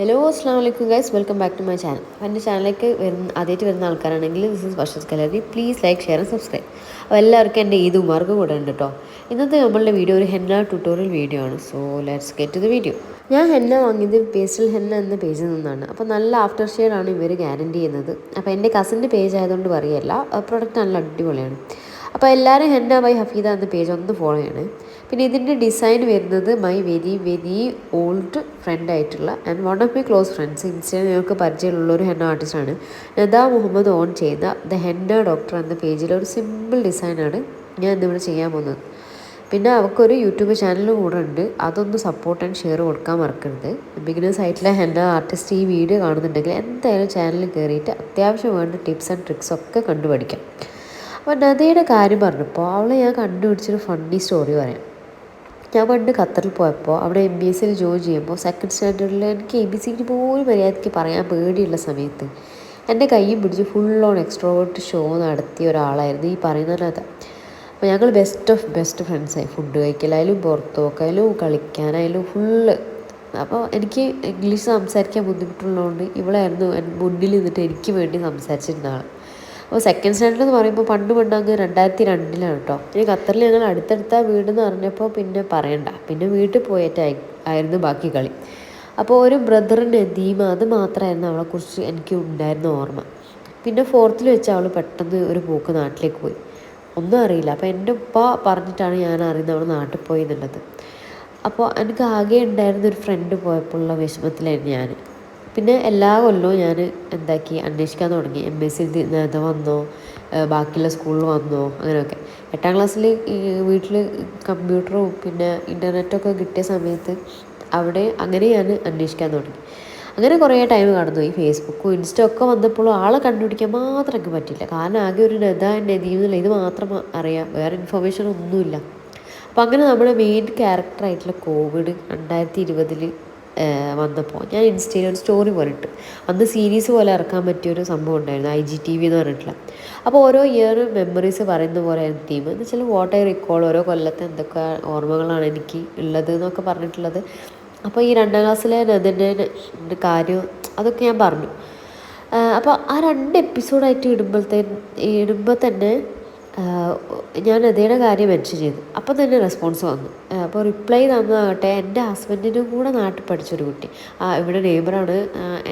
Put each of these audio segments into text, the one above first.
Hello അസ്സാം വലൈക്കും guys welcome back to my channel എന്റെ ചാനലിലേക്ക് വരുന്ന ആദ്യമായിട്ട് വരുന്ന ആൾക്കാരാണെങ്കിൽ ദിസ് ഇസ് വർഷസ് കലറി please like share and subscribe അപ്പോൾ എല്ലാവർക്കും എന്റെ ഈദ് ഉമാർക്ക് കൂടെ ഉണ്ട് കേട്ടോ ഇന്നത്തെ നമ്മളുടെ വീഡിയോ ഒരു ഹെന്ന ട്യൂട്ടോറിയൽ വീഡിയോ ആണ്. So let's get the video ഞാൻ ഹെന്ന വാങ്ങിയത് പേസ്റ്റൽ ഹെന്ന എന്ന പേജിൽ നിന്നാണ്. അപ്പോൾ നല്ല ആഫ്റ്റർ ഷെയർ ആണ് ഇവർ ഗ്യാരന്റി ചെയ്യുന്നത്. അപ്പോൾ എന്റെ കസിന്റെ പേജ് ആയതുകൊണ്ട് പറയല്ല. പ്രൊഡക്റ്റ് നല്ല അടിപൊളിയാണ്. അപ്പോൾ എല്ലാവരും ഹെന്ന ബൈ ഹഫീദ എന്ന പേജ് ഒന്ന് ഫോളോ ചെയ്യണേ. പിന്നെ ഇതിന്റെ ഡിസൈൻ വരുന്നത് my very very old friend ആയിട്ടുള്ള and one of my close friends ഇൻസ്റ്റയിൽ ഞങ്ങൾക്ക് പരിചയമുള്ള ഒരു ഹെന്ന ആർട്ടിസ്റ്റാണ് നദാ മുഹമ്മദ് ഓൺ ചെയ്യുന്ന ദ ഹെന്ന ഡോക്ടർ എന്ന പേജിലെ ഒരു സിമ്പിൾ ഡിസൈനാണ് ഞാൻ ഇന്നിവിടെ ചെയ്യാൻ പോകുന്നത്. പിന്നെ അവർക്കൊരു യൂട്യൂബ് ചാനലും കൂടെ ഉണ്ട്. അതൊന്ന് സപ്പോർട്ട് ആൻഡ് ഷെയർ കൊടുക്കാൻ മറക്കരുത്. ബിഗിനേഴ്സ് ആയിട്ടുള്ള ഹെന്ന ആർട്ടിസ്റ്റ് ഈ വീഡിയോ കാണുന്നുണ്ടെങ്കിൽ എന്തായാലും ചാനലിൽ കയറിയിട്ട് അത്യാവശ്യം വേണ്ട ടിപ്സ് ആൻഡ് ട്രിക്സ് ഒക്കെ കണ്ടുപഠിക്കാം. അപ്പോൾ നദയുടെ കാര്യം പറഞ്ഞപ്പോൾ അവളെ ഞാൻ കണ്ടുപിടിച്ചൊരു ഫണ്ണി സ്റ്റോറി പറയാം. ഞാൻ പണ്ട് ഖത്തറിൽ പോയപ്പോൾ അവിടെ എം ബി എസ് സിയിൽ ജോയിൻ ചെയ്യുമ്പോൾ സെക്കൻഡ് സ്റ്റാൻഡേർഡിൽ എനിക്ക് എ ബി സി ഡി പോലും മര്യാദയ്ക്ക് പറയാൻ പേടിയുള്ള സമയത്ത് എന്റെ കൈയും പിടിച്ച് ഫുൾ ഓൺ എക്സ്ട്രോവേർട്ട് ഷോ നടത്തിയ ഒരാളായിരുന്നു. ഈ പറയുന്നതിനകത്ത് അപ്പോൾ ഞങ്ങൾ ബെസ്റ്റ് ഓഫ് ബെസ്റ്റ് ഫ്രണ്ട്സായി ഫുഡ് കഴിക്കലായാലും പുറത്ത് നോക്കായാലും കളിക്കാനായാലും ഫുള്ള് അപ്പോൾ എനിക്ക് ഇംഗ്ലീഷ് സംസാരിക്കാൻ ബുദ്ധിമുട്ടുള്ളതുകൊണ്ട് ഇവളായിരുന്നു മുന്നിൽ നിന്നിട്ട് എനിക്ക് വേണ്ടി സംസാരിച്ചിരുന്ന ആൾ അപ്പോൾ സെക്കൻഡ് സ്റ്റാൻഡേർഡ് എന്ന് പറയുമ്പോൾ പണ്ട് പണ്ട് അങ്ങ് രണ്ടായിരത്തി രണ്ടിലാണ് കേട്ടോ. ഇനി ഖത്തറിൽ ഞങ്ങൾ അടുത്തടുത്ത വീടെന്ന് പറഞ്ഞപ്പോൾ പിന്നെ പറയണ്ട. പിന്നെ വീട്ടിൽ പോയിട്ടായി ആയിരുന്നു ബാക്കി കളി. അപ്പോൾ ഒരു ബ്രദർ നദീമ അത് മാത്രമായിരുന്നു അവളെക്കുറിച്ച് എനിക്ക് ഉണ്ടായിരുന്ന ഓർമ്മ. പിന്നെ ഫോർത്തിൽ വെച്ച് അവൾ പെട്ടെന്ന് ഒരു പോക്ക് നാട്ടിലേക്ക് പോയി. ഒന്നും അറിയില്ല. അപ്പോൾ എന്റെ ഉപ്പ പറഞ്ഞിട്ടാണ് ഞാൻ അറിയുന്നത് അവൾ നാട്ടിൽ പോയി എന്നുള്ളത്. അപ്പോൾ എനിക്ക് ആകെ ഉണ്ടായിരുന്ന ഒരു ഫ്രണ്ട് പോയപ്പോഴുള്ള വിഷമത്തിലായിരുന്നു ഞാൻ. പിന്നെ എല്ലാ കൊല്ലവും ഞാൻ എന്താക്കി അന്വേഷിക്കാൻ തുടങ്ങി. എം എസ് സി ഇത് വന്നോ ബാക്കിയുള്ള സ്കൂളിൽ വന്നോ അങ്ങനെയൊക്കെ. എട്ടാം ക്ലാസ്സിൽ ഈ വീട്ടിൽ കമ്പ്യൂട്ടറും പിന്നെ ഇന്റർനെറ്റൊക്കെ കിട്ടിയ സമയത്ത് അവിടെ അങ്ങനെ ഞാൻ അന്വേഷിക്കാൻ തുടങ്ങി. അങ്ങനെ കുറേ ടൈം കടന്നു. ഈ ഫേസ്ബുക്കും ഇൻസ്റ്റ ഒക്കെ വന്നപ്പോൾ ആളെ കണ്ടുപിടിക്കാൻ മാത്രം എനിക്ക് പറ്റില്ല കാരണം ആകെ ഒരു നദ നദീന്നില്ല ഇത് മാത്രം അറിയാം. വേറെ ഇൻഫർമേഷൻ ഒന്നുമില്ല. അപ്പോൾ അങ്ങനെ നമ്മുടെ മെയിൻ ക്യാരക്ടറായിട്ടുള്ള കോവിഡ് രണ്ടായിരത്തി ഇരുപതിൽ വന്നപ്പോൾ ഞാൻ ഇൻസ്റ്റയിൽ ഒരു സ്റ്റോറി പോലെ ഇട്ട്. അന്ന് സീരീസ് പോലെ ഇറക്കാൻ പറ്റിയൊരു സംഭവം ഉണ്ടായിരുന്നു ഐ ജി ടി വി എന്ന് പറഞ്ഞിട്ടുള്ള. അപ്പോൾ ഓരോ ഇയർ മെമ്മറീസ് പറയുന്ന പോലെ ആയിരുന്നു തീം എന്ന് വെച്ചാൽ വാട്ട് ഐ റിക്കോൾ ഓരോ കൊല്ലത്തെ എന്തൊക്കെ ഓർമ്മകളാണ് എനിക്ക് ഉള്ളത് എന്നൊക്കെ പറഞ്ഞിട്ടുള്ളത്. അപ്പോൾ ഈ രണ്ടാം ക്ലാസ്സിലെ നദിന്റെ കാര്യം അതൊക്കെ ഞാൻ പറഞ്ഞു. അപ്പോൾ ആ രണ്ട് എപ്പിസോഡായിട്ട് ഇടുമ്പോഴത്തേ ഇടുമ്പോൾ തന്നെ ഞാൻ അതേടെ കാര്യം മെൻഷൻ ചെയ്തു. അപ്പം തന്നെ റെസ്പോൺസ് വന്നു. അപ്പോൾ റിപ്ലൈ തന്നതാകട്ടെ എന്റെ ഹസ്ബൻഡിനും കൂടെ നാട്ടിൽ പഠിച്ചൊരു കുട്ടി. ആ ഇവിടെ നെയ്ബറാണ്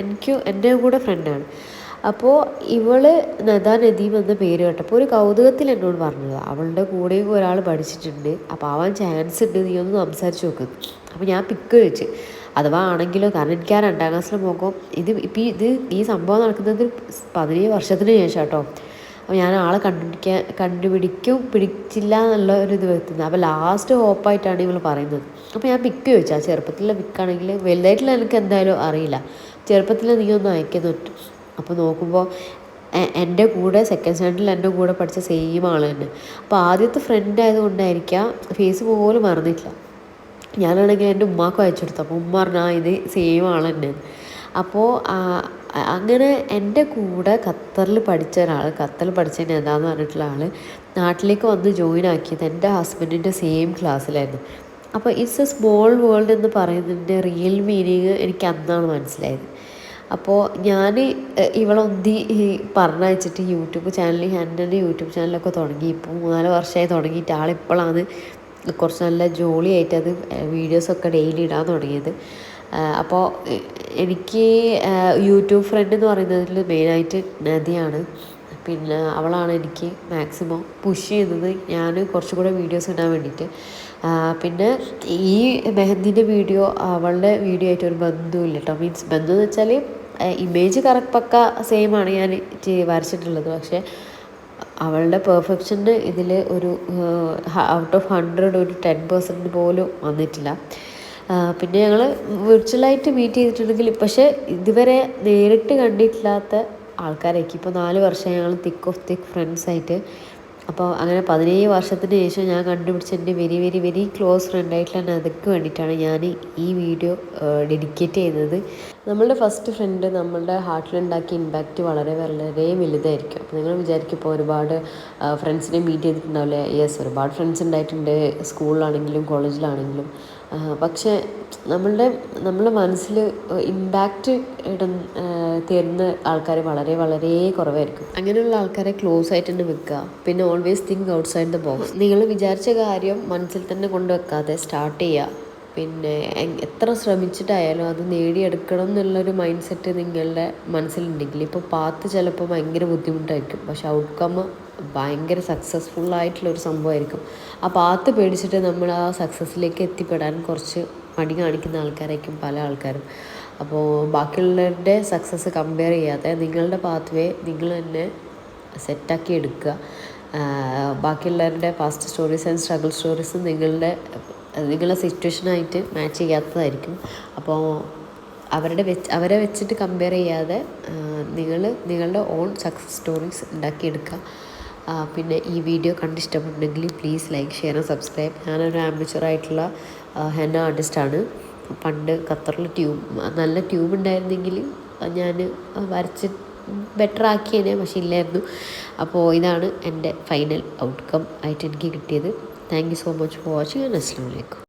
എനിക്ക് എന്റെ കൂടെ ഫ്രണ്ടാണ് അപ്പോൾ ഇവൾ നദ നദീം എന്ന പേര് കേട്ടപ്പോൾ ഒരു കൗതുകത്തിൽ എന്നോട് പറഞ്ഞത് അവളുടെ കൂടെയും ഒരാൾ പഠിച്ചിട്ടുണ്ട്. അപ്പോൾ ആവാൻ ചാൻസ് ഉണ്ട്. നീ ഒന്ന് സംസാരിച്ച് നോക്ക്. അപ്പോൾ ഞാൻ പിക്ക് വെച്ച്. അഥവാ ആണെങ്കിലോ കാരണം എനിക്ക് ആ രണ്ടാം ക്ലാസ്സിലെ മുഖം ഇത് ഇപ്പം ഇത് ഈ സംഭവം നടക്കുന്നത് പതിനേഴ് വർഷത്തിന് ശേഷം കേട്ടോ. അപ്പോൾ ഞാൻ ആളെ കണ്ടുപിടിക്കാൻ കണ്ടുപിടിക്കും പിടിച്ചില്ല എന്നുള്ള ഒരു ഇത് വരുത്തുന്നത്. അപ്പോൾ ലാസ്റ്റ് ഹോപ്പായിട്ടാണ് ഇവൾ പറയുന്നത്. അപ്പോൾ ഞാൻ പിക്ക് ചോദിച്ചു. ആ ചെറുപ്പത്തിലെ പിക്കാണെങ്കിൽ വലുതായിട്ടുള്ള എനിക്ക് എന്തായാലും അറിയില്ല. ചെറുപ്പത്തിൽ നീ ഒന്ന് അയക്കുന്നു അപ്പോൾ നോക്കുമ്പോൾ എന്റെ കൂടെ സെക്കൻഡ് സ്റ്റാൻഡേർഡിൽ എന്റെ കൂടെ പഠിച്ച സെയിം ആൾ തന്നെ. അപ്പോൾ ആദ്യത്തെ ഫ്രണ്ട് ആയതുകൊണ്ടായിരിക്കാം ഫേസ് പോലും മറന്നിട്ടില്ല. ഞാനാണെങ്കിൽ എന്റെ ഉമ്മാക്കും അയച്ചു കൊടുത്തു. അപ്പോൾ ഉമ്മ പറഞ്ഞാൽ ഇത് സെയിം ആൾ തന്നെ അപ്പോൾ അങ്ങനെ എന്റെ കൂടെ ഖത്തറിൽ പഠിച്ച ഒരാൾ ഖത്തറിൽ പഠിച്ച എന്താന്ന് പറഞ്ഞിട്ടുള്ള ആൾ നാട്ടിലേക്ക് വന്ന് ജോയിൻ ആക്കിയത് എന്റെ ഹസ്ബൻഡിന്റെ സെയിം ക്ലാസ്സിലായിരുന്നു അപ്പോൾ ഇറ്റ്സ് എ സ്മോൾ വേൾഡ് എന്ന് പറയുന്നതിന്റെ റിയൽ മീനിങ് എനിക്ക് അന്നാണ് മനസ്സിലായത്. അപ്പോൾ ഞാൻ ഇവളൊന്തി പറഞ്ഞയച്ചിട്ട് യൂട്യൂബ് ചാനൽ എന്റെ യൂട്യൂബ് ചാനലൊക്കെ തുടങ്ങി. ഇപ്പോൾ മൂന്നാൽ വർഷമായി തുടങ്ങിയിട്ട് ആളിപ്പോഴാണ് കുറച്ച് നല്ല ജോളിയായിട്ട് അത് വീഡിയോസൊക്കെ ഡെയിലി ഇടാൻ തുടങ്ങിയത്. അപ്പോൾ എനിക്ക് യൂട്യൂബ് ഫ്രണ്ട് എന്ന് പറയുന്നതിൽ മെയിനായിട്ട് നദിയാണ്. പിന്നെ അവളാണ് എനിക്ക് മാക്സിമം പുഷ് ചെയ്യുന്നത്. ഞാൻ കുറച്ചും കൂടെ വീഡിയോസ് ഇടാൻ വേണ്ടിയിട്ട്. പിന്നെ ഈ മെഹന്തിന്റെ വീഡിയോ അവളുടെ വീഡിയോ ആയിട്ട് ഒരു ബന്ധവുമില്ല കേട്ടോ മീൻസ് ബന്ധം എന്ന് വെച്ചാൽ ഇമേജ് കറക്റ്റ് പക്ക സെയിം ആണ് ഞാൻ വരച്ചിട്ടുള്ളത്. പക്ഷേ അവളുടെ പെർഫെക്ഷന് ഇതിൽ ഒരു ഔട്ട് ഓഫ് ഹൺഡ്രഡ് ഒരു ടെൻ പെർസെന്റ് പോലും വന്നിട്ടില്ല. പിന്നെ ഞങ്ങൾ വിർച്വലായിട്ട് മീറ്റ് ചെയ്തിട്ടുണ്ടെങ്കിൽ പക്ഷേ ഇതുവരെ നേരിട്ട് കണ്ടിട്ടില്ലാത്ത ആൾക്കാരായിരിക്കും. ഇപ്പോൾ നാല് വർഷം ഞങ്ങൾ തിക്ക് ഓഫ് തിക്ക് ഫ്രണ്ട്സായിട്ട് അപ്പോൾ അങ്ങനെ പതിനേഴ് വർഷത്തിന് ശേഷം ഞാൻ കണ്ടുപിടിച്ച എന്റെ വെരി വെരി വെരി ക്ലോസ് ഫ്രണ്ടായിട്ടുള്ള നദക്ക് വേണ്ടിയിട്ടാണ് ഞാൻ ഈ വീഡിയോ ഡെഡിക്കേറ്റ് ചെയ്യുന്നത്. നമ്മളുടെ ഫസ്റ്റ് ഫ്രണ്ട് നമ്മളുടെ ഹാർട്ടിലുണ്ടാക്കിയ ഇമ്പാക്റ്റ് വളരെ വളരെ വലുതായിരിക്കും. അപ്പോൾ നിങ്ങൾ വിചാരിക്കും ഇപ്പോൾ ഒരുപാട് ഫ്രണ്ട്സിനെ മീറ്റ് ചെയ്തിട്ടുണ്ടാവില്ലേ? യെസ് ഒരുപാട് ഫ്രണ്ട്സ് ഉണ്ടായിട്ടുണ്ട് സ്കൂളിലാണെങ്കിലും കോളേജിലാണെങ്കിലും. പക്ഷേ നമ്മളുടെ നമ്മളുടെ മനസ്സിൽ ഇമ്പാക്റ്റ് ഇടുന്ന തരുന്ന ആൾക്കാർ വളരെ വളരെ കുറവായിരിക്കും. അങ്ങനെയുള്ള ആൾക്കാരെ ക്ലോസ് ആയിട്ട് തന്നെ വെക്കുക. പിന്നെ always think outside the box നിങ്ങൾ വിചാരിച്ച കാര്യം മനസ്സിൽ തന്നെ കൊണ്ടുവെക്കാതെ സ്റ്റാർട്ട് ചെയ്യുക. പിന്നെ എത്ര ശ്രമിച്ചിട്ടായാലും അത് നേടിയെടുക്കണം എന്നുള്ളൊരു മൈൻഡ് സെറ്റ് നിങ്ങളുടെ മനസ്സിലുണ്ടെങ്കിൽ ഇപ്പോൾ പാത്ത് ചിലപ്പോൾ ഭയങ്കര ബുദ്ധിമുട്ടായിരിക്കും. പക്ഷെ ഔട്ട്കം ഭയങ്കര സക്സസ്ഫുൾ ആയിട്ടുള്ളൊരു സംഭവമായിരിക്കും. ആ പാത്ത് പേടിച്ചിട്ട് നമ്മൾ ആ സക്സസ്സിലേക്ക് എത്തിപ്പെടാൻ കുറച്ച് മടി കാണിക്കുന്ന ആൾക്കാരായിരിക്കും പല ആൾക്കാരും. അപ്പോൾ ബാക്കിയുള്ളവരുടെ സക്സസ് കമ്പയർ ചെയ്യാതെ നിങ്ങളുടെ പാത്ത് വേ നിങ്ങൾ തന്നെ സെറ്റാക്കി എടുക്കുക. ബാക്കിയുള്ളവരുടെ past stories and struggle stories നിങ്ങളുടെ നിങ്ങളുടെ സിറ്റുവേഷനായിട്ട് മാച്ച് ചെയ്യാത്തതായിരിക്കും. അപ്പോൾ അവരുടെ വെച്ച് അവരെ വെച്ചിട്ട് കമ്പയർ ചെയ്യാതെ നിങ്ങൾ നിങ്ങളുടെ ഓൺ സക്സസ് സ്റ്റോറീസ് ഉണ്ടാക്കിയെടുക്കുക പിന്നെ ഈ വീഡിയോ കണ്ടിഷ്ടപ്പെട്ടുണ്ടെങ്കിൽ പ്ലീസ് ലൈക്ക് ഷെയർ സബ്സ്ക്രൈബ് ഞാനൊരു ആംബിച്ചറായിട്ടുള്ള ഹെന്ന ആർട്ടിസ്റ്റാണ് പണ്ട് ഖത്തറിൽ ട്യൂബ് നല്ല ട്യൂബ് ഉണ്ടായിരുന്നെങ്കിൽ ഞാൻ വരച്ച് ബെറ്റർ ആക്കിയേനെ പക്ഷേ ഇല്ലായിരുന്നു. അപ്പോൾ ഇതാണ് എന്റെ ഫൈനൽ ഔട്ട്കം ആയിട്ട് എനിക്ക് കിട്ടിയത്. Thank you so much for watching and അസ്സാം വലൈക്കും